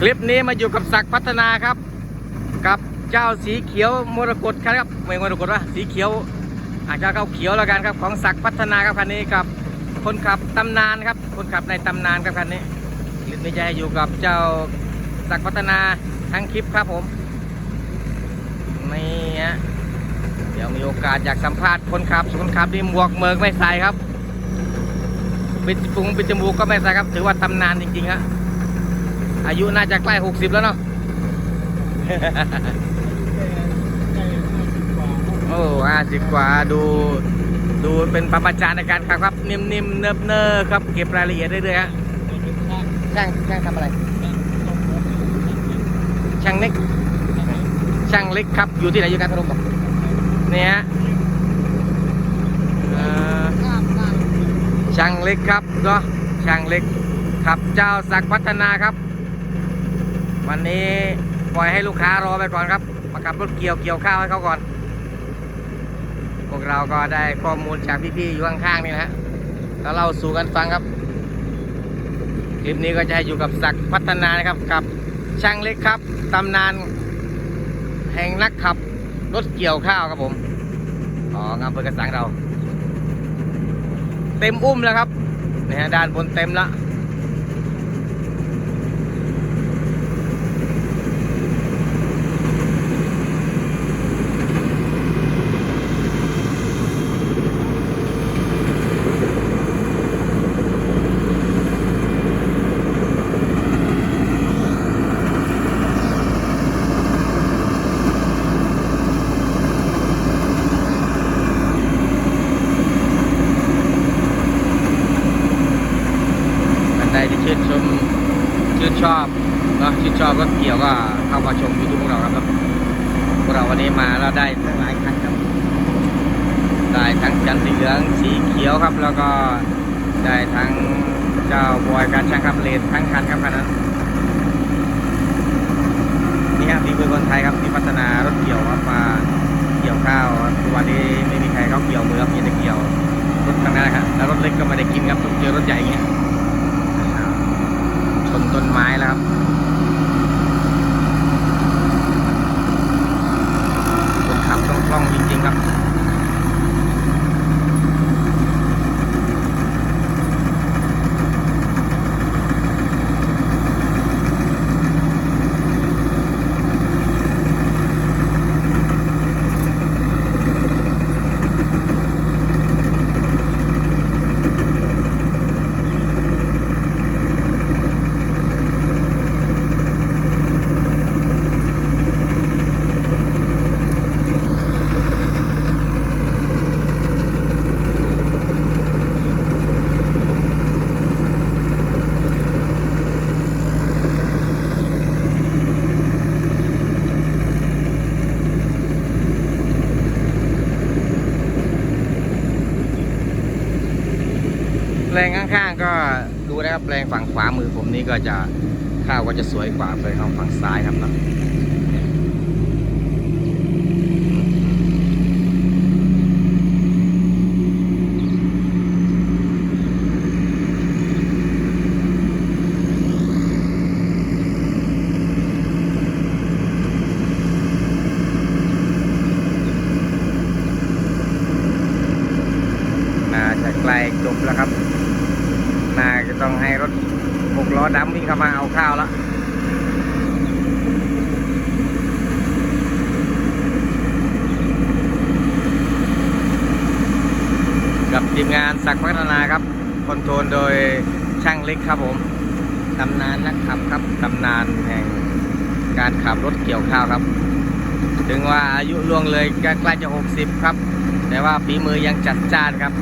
คลิปนี้มาอยู่กับศักพัฒนาครับ กับเจ้าสีเขียวมรกตครับไม่มรกตวะสีเขียว อาจจะเข้าเขียวแล้วกันครับของศักพัฒนาครับคันนี้กับ คนขับตำนานครับ คนขับในตำนานครับคันนี้คลิปนี้จะให้อยู่กับเจ้าศักพัฒนาทั้งคลิปครับผมนี่ฮะเดี๋ยวมีโอกาสอยากสัมภาษณ์คนขับส่วนคนขับนี่หมวกเมือกไม่ใส่ครับปิดปุงปิดจมูกก็ไม่ใส่ครับ ถือว่าตำนานจริงๆฮะ อายุน่าจะใกล้60แล้วเนาะโอ้ห้าสิบกว่าดูดูเป็นประมาจารย์ในการขับครับ นิ่มๆเนิบเนอครับ เก็บรายละเอียดเรื่อยๆฮะช่างช่างทำอะไร ช่างเล็ก ช่างเล็กครับ อยู่ที่ไหนอยู่การทรุบอกเนี่ยช่างเล็กครับเนาะช่างเล็กครับเจ้าศักดิ์พัฒนาครับ วันนี้ปล่อยให้ลูกค้ารอไปก่อนครับ มาขับรถเกี่ยวเกี่ยวข้าวให้เขาก่อน พวกเราก็ได้ข้อมูลจากพี่ๆอยู่ข้างๆนี่นะฮะแล้วเล่าสู่กันฟังครับ คลิปนี้ก็จะให้อยู่กับศักดิ์พัฒนานะครับกับช่างเล็กครับตำนาน แห่งนักขับรถเกี่ยวข้าวครับผมของอำเภอกระสังเรา เต็มอุ้มแล้วครับนี่ฮะด้านบนเต็มแล้ว ท่านใดที่ชื่นชมชื่นชอบเนาะ ชอบรถเกี่ยวก็เข้ามาชมยูทูบพวกเราครับพวกเราวันนี้มาแล้วได้ทั้งหลายคันครับ ได้ทั้งจันสีเหลืองสีเขียวครับ แล้วก็ได้ทั้งเจ้าบอยการช่างครับเลดทั้งคันครับคันนั้นนี่ครับมีมือคนไทยครับที่พัฒนารถเกี่ยวครับมาเกี่ยวข้าวทุกวันนี้ไม่มีใครเขาเกี่ยวมือครับมีแต่เกี่ยวรถทางนั้นนะครับแล้วรถเล็กก็ไม่ได้กินครับต้องเจอรถใหญ่เงี้ย ชนต้นไม้แล้วครับคนขับต้องคล่องจริงๆครับ แปล งข้างๆ ก็ดูนะครับแปลงฝั่งขวามือผมนี่ก็จะข้าวก็จะสวยกว่าแปลงของฝั่งซ้ายครับเนาะาจะใกล้จบแล้วครับ นาจะต้องให้รถหกล้อดำวิ่งเข้ามาเอาข้าวแล้วกับทีมงานศักพัฒนาครับคอนโทรลโดยช่างเล็กครับผมตำนานนักขับครับตำนานแห่งการขับรถเกี่ยวข้าวครับ ถึงว่าอายุล่วงเลยใกล้ๆจะ 60 ครับ แต่ว่าฝีมือยังจัดจ้านครับ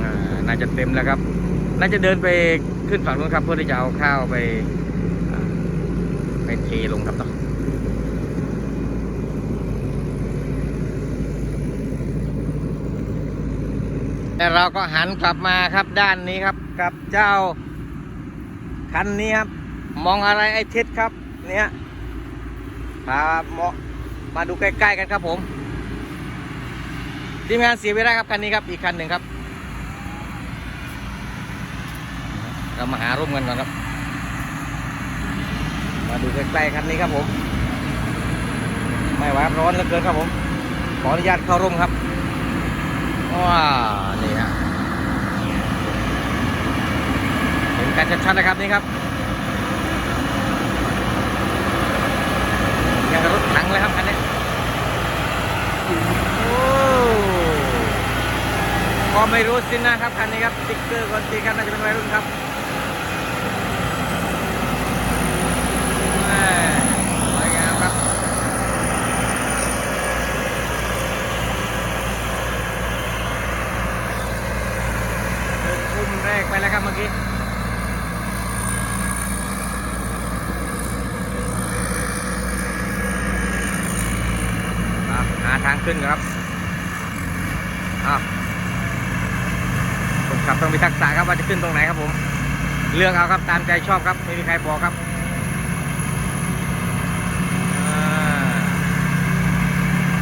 อ่า น่าจะเต็มแล้วครับ น่าจะเดินไปขึ้นฝั่งนู้นครับ เพื่อที่จะเอาข้าวไปไปเทลงครับเนาะแต่เราก็หันกลับมาครับด้านนี้ครับกับเจ้าคันนี้ครับ มองอะไรไอ้ทิศครับ เนี่ยพาเหมาะมาดูใกล้ๆกันครับผมทีมงานเสียเวลาครับคันนี้ครับอีกคันหนึ่งครับ เรามาหาร่มกันก่อนครับ มาดูใกล้ๆคันนี้ครับผม ไม่ไหวครับร้อนเหลือเกินครับผม ขออนุญาตเข้าร่มครับ ว้า นี่ฮะ เห็นกันชัดๆนะครับนี่ครับยังรถถังเลยครับคันนี้โอ้ก็ไม่รู้สินะครับคันนี้ครับสติ๊กเกอร์คนตีครับน่าจะเป็นวัยรุ่นครับแม่สวยงามครับ อุ้มแรกไปแล้วครับเมื่อกี้อะหา ทางขึ้นครับอ้าวคนขับต้องมีทักษะครับว่าจะขึ้นตรงไหนครับผม เลือกเอาครับตามใจชอบครับไม่มีใครบอกครับ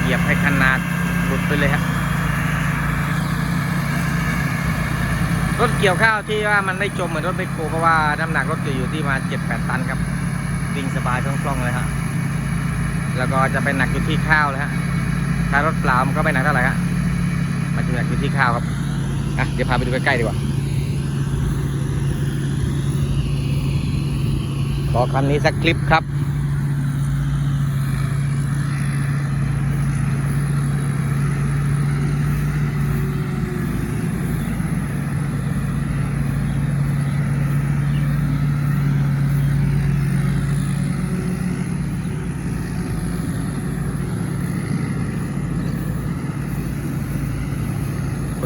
เหยียบให้ขนาดหลุดไปเลยครับรถเกี่ยวข้าวที่ว่ามันไม่จมเหมือนรถไมคโครเพราะว่าน้ำหนักรถจะอยู่ที่มาเจ็ดแปดตันครับวิ่งสบายคล่องๆเลยฮะแล้วก็จะไปหนักอยู่ที่ข้าวเลยฮะ ถ้ารถเปล่ามันก็ไม่หนักเท่าไหร่ฮะมันจะหนักอยู่ที่ข้าวครับอะเดี๋ยวพาไปดูใกล้ๆดีกว่าขอคำนี้สักคลิปครับ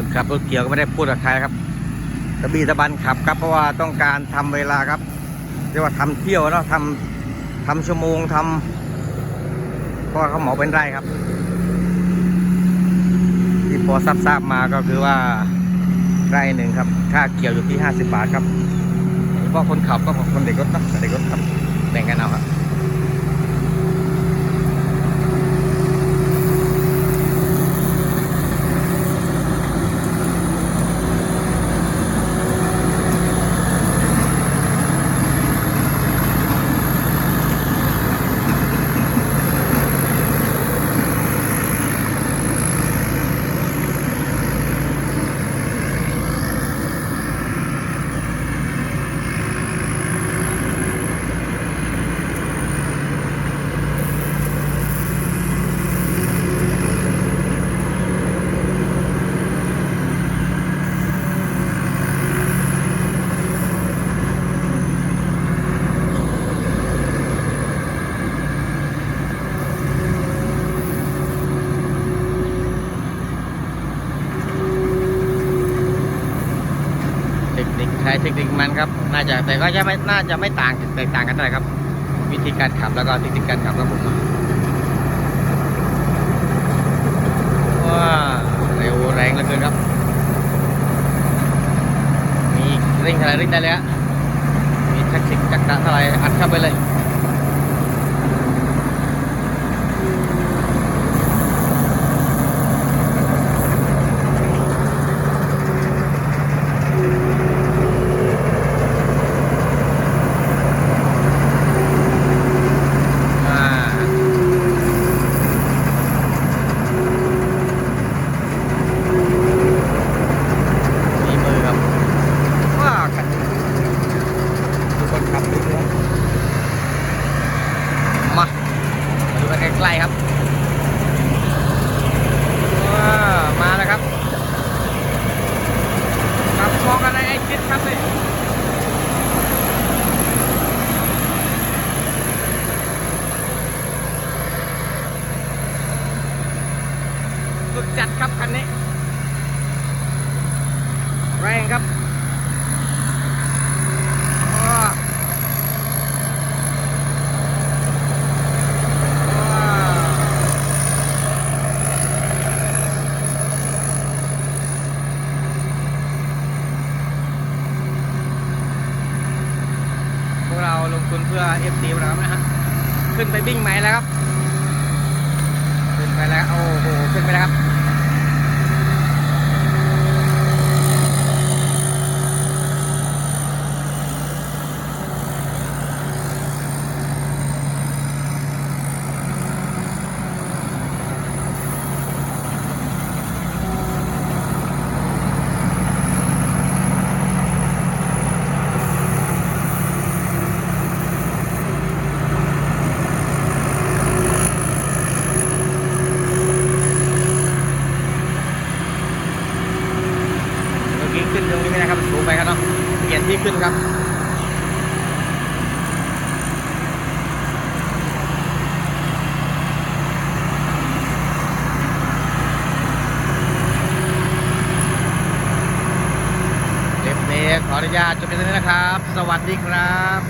คนขับรถเกี่ยวก็ไม่ได้พูดกับใครครับตะบีตะบันขับครับ เพราะว่าต้องการทำเวลาครับเรียกว่าทำเที่ยวเนาะทำทำชั่วโมงทำเพราะว่าเขาเหมาเป็นไร่ครับ ที่พอทราบๆมาก็คือว่าไร่หนึ่งครับ ค่าเกี่ยวอยู่ที่ 50 บาทครับเพราะคนขับก็ของคนเด็กรถนะเด็กรถครับแบ่งกันเอาครับ เทคนิคมันครับ น่าจะแต่ก็จะไม่น่าจะไม่ต่างแตกต่างกันเท่าไหร่ครับ วิธีการขับแล้วก็เทคนิคการขับครับผมว้าเร็วแรงเหลือเกินครับ มีเร่งอะไรเร่งได้เลยฮะมีแท็กติกจักระเท่าไหรอัดเข้าไปเลย ดจัดครับคันนี้ แรงครับเราลงทุนเพื่อ FD เรานะฮะ ขึ้นไปบิ้งไหมแล้วครับ ขึ้นไปแล้ว โอ้โห ขึ้นไปแล้วครับ เมื่อกี้ขึ้นตรงนี้ไม่ได้ครับสูงไปครับเนาะเปลี่ยนที่ขึ้นครับเล็บเล็กขออนุญาตจบเพียงเท่านี้นะครับ สวัสดีครับ